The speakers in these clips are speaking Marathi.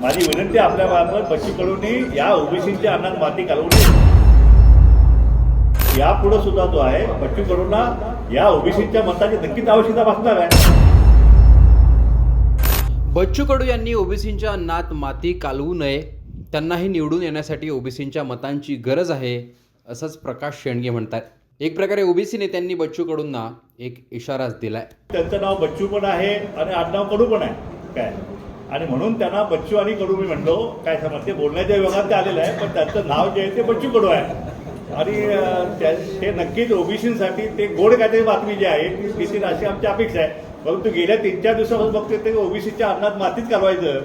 माझी विनंती आपल्या मार्फत बच्चू कडूंनी या ओबीसीच्या अन्नात माती घालवू नये यापुढे सुद्धा जो आहे बच्चू कडूंना या ओबीसीच्या मताची नक्कीच आवश्यकता भासणार आहे. बच्चू कडू यांनी ओबीसींच्या अन्नात माती कालवू नये त्यांनाही निवडून येण्यासाठी ओबीसींच्या मतांची गरज आहे असंच प्रकाश शेंडगे म्हणतात एक प्रकारे ओबीसी नेत्यांनी बच्चू कडूंना एक इशाराच दिलाय. त्यांचं नाव बच्चू पण आहे आणि आडनाव कडू पण आहे. काय? आणि म्हणून त्यांना बच्चू आणि कडू मी म्हणलो काय समज ते बोलण्याच्या विभागात ते आलेलं आहे पण त्यांचं नाव जे आहे ते बच्चू कडू आहे. आणि त्या- ते नक्कीच ओबीसीसाठी ते गोड काहीतरी बातमी जी आहे ती देतील अशी आमची अपेक्षा आहे. परंतु गेल्या तीन चार दिवसापासून बघते ते ओबीसीच्या अन्नात मातीत घालवायचं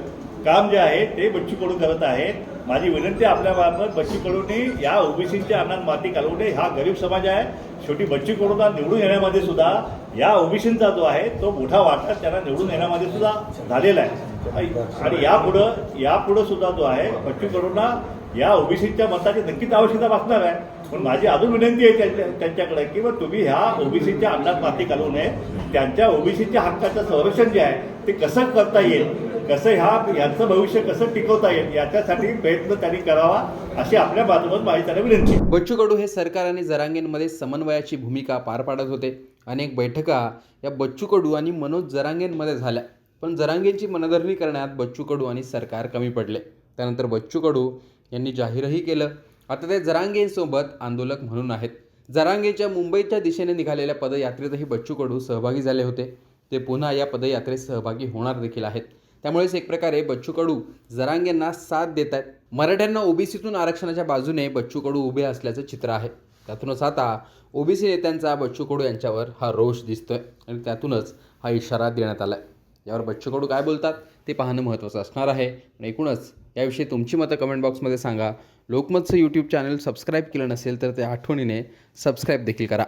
काम जे आहे ते बच्चू कडू करत आहे. माझी विनंती आपल्या मार्फत बच्चू कडूंनी या ओबीसीच्या अन्नात माती घालवू नये. हा गरीब समाज आहे. शेवटी बच्चू कडूंना निवडून येण्यामध्ये सुद्धा या ओबीसींचा जो आहे तो मोठा वाटा त्यांना निवडून येण्यामध्ये सुद्धा झालेला आहे. आणि यापुढं यापुढं सुद्धा जो आहे बच्चू कडूंना या ओबीसीच्या मताची नक्कीच आवश्यकता भासणार आहे. पण माझी अजून विनंती आहे त्यांच्या त्यांच्याकडे की मग तुम्ही ह्या ओबीसीच्या अन्नात माती घालू नये. त्यांच्या ओबीसीच्या हक्काचं संरक्षण जे आहे ते कसं करता येईल? कसं ह्या यांचं भविष्य कसं टिकवता येईल? याच्यासाठी प्रयत्न त्यांनी करावा अशी आपल्या बाजूवर माझी त्यांना विनंती बच्चू कडू हे सरकार आणि जरांगेंमध्ये समन्वयाची भूमिका पार पाडत होते. अनेक बैठका या बच्चू कडू आणि मनोज जरांगेंमध्ये झाल्या. पण जरांगेंची मनधरणी करण्यात बच्चू कडू आणि सरकार कमी पडले. त्यानंतर बच्चू कडू यांनी जाहीरही केलं. आता ते जरांगेंसोबत आंदोलक म्हणून आहेत. जरांगेच्या मुंबईच्या दिशेने निघालेल्या पदयात्रेतही बच्चू कडू सहभागी झाले होते. ते पुन्हा या पदयात्रेत सहभागी होणार देखील आहेत. त्यामुळेच एक प्रकारे बच्चू कडू जरांगेंना साथ देत आहेत. मराठ्यांना ओबीसीतून आरक्षणाच्या बाजूने बच्चू कडू उभे असल्याचं चित्र आहे. त्यातूनच आता ओबीसी नेत्यांचा बच्चू कडू यांच्यावर हा रोष दिसतोय आणि त्यातूनच हा इशारा देण्यात आला आहे यावर बच्चू कडू काय बोलतात ते पाहणं महत्त्वाचं असणार आहे. आणि एकूणच याविषयी तुमची मतं कमेंट बॉक्समध्ये सांगा. लोकमतचं यूट्यूब चॅनल सबस्क्राईब केलं नसेल तर ते आठवणीने सबस्क्राईब देखील करा.